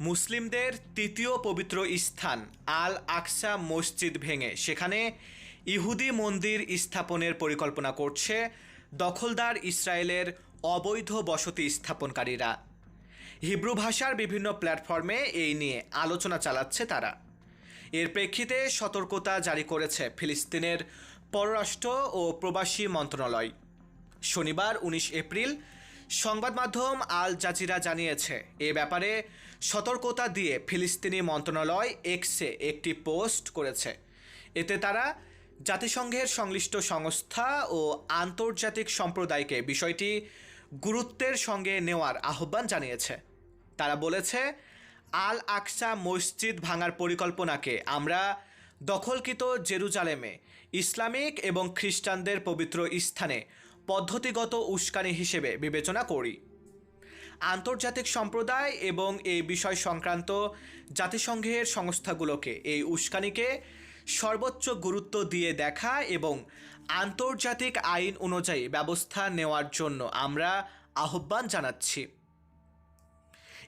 মুসলিমদের তৃতীয় পবিত্র স্থান আল আকসা মসজিদ ভেঙে। সেখানে ইহুদি মন্দির স্থাপনের পরিকল্পনা করছে দখলদার ইসরায়েলের অবৈধ বসতি স্থাপনকারীরা। হিব্রু ভাষার বিভিন্ন প্ল্যাটফর্মে এই নিয়ে আলোচনা চালাচ্ছে তারা। এর প্রেক্ষিতে সতর্কতা জারি করেছে ফিলিস্তিনের পররাষ্ট্র ও প্রবাসী মন্ত্রণালয়। শনিবার, উনিশ এপ্রিল সংবাদ মাধ্যম আল জাজিরা জানিয়েছে, এ ব্যাপারে সতর্কতা দিয়ে ফিলিস্তিনি মন্ত্রণালয় এক্সে একটি পোস্ট করেছে। এতে তারা জাতিসংঘের সংশ্লিষ্ট সংস্থা ও আন্তর্জাতিক সম্প্রদায়কে বিষয়টি গুরুত্বের সঙ্গে নেওয়ার আহ্বান জানিয়েছে। তারা বলেছে, আল আকসা মসজিদ ভাঙার পরিকল্পনাকে আমরা দখলকৃত জেরুজালেমে ইসলামিক এবং খ্রিস্টানদের পবিত্র স্থানে পদ্ধতিগত উস্কানি হিসেবে বিবেচনা করি। আন্তর্জাতিক সম্প্রদায় এবং এই বিষয় সংক্রান্ত জাতিসংঘের সংস্থাগুলোকে এই উস্কানিকে সর্বোচ্চ গুরুত্ব দিয়ে দেখা এবং আন্তর্জাতিক আইন অনুযায়ী ব্যবস্থা নেওয়ার জন্য আমরা আহ্বান জানাচ্ছি।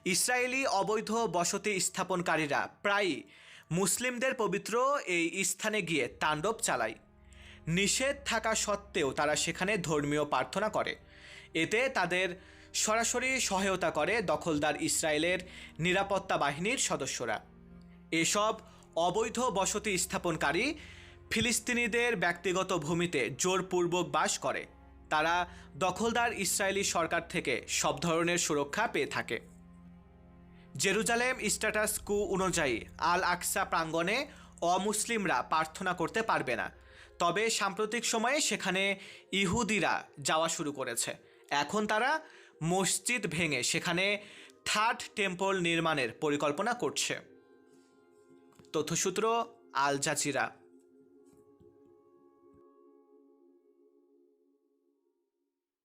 ইসরায়েলি অবৈধ বসতি স্থাপনকারীরা প্রায়ই মুসলিমদের পবিত্র এই স্থানে গিয়ে তাণ্ডব চালায়। নিষেধ থাকা সত্ত্বেও তারা সেখানে ধর্মীয় প্রার্থনা করে। এতে তাদের সরাসরি সহায়তা করে দখলদার ইসরায়েলের নিরাপত্তা বাহিনীর সদস্যরা। এসব অবৈধ বসতি স্থাপনকারী ফিলিস্তিনিদের ব্যক্তিগত ভূমিতে জোরপূর্বক বাস করে। তারা দখলদার ইসরায়েলি সরকার থেকে সব ধরনের সুরক্ষা পেয়ে থাকে। জেরুজালেম স্ট্যাটাস কু অনুযায়ী আল আকসা প্রাঙ্গণে অমুসলিমরা প্রার্থনা করতে পারবে না। তবে সাম্প্রতিক সময়ে সেখানে ইহুদিরা যাওয়া শুরু করেছে। এখন তারা মসজিদ ভেঙে সেখানে থার্ড টেম্পল নির্মাণের পরিকল্পনা করছে। তথ্যসূত্র আল জাজিরা।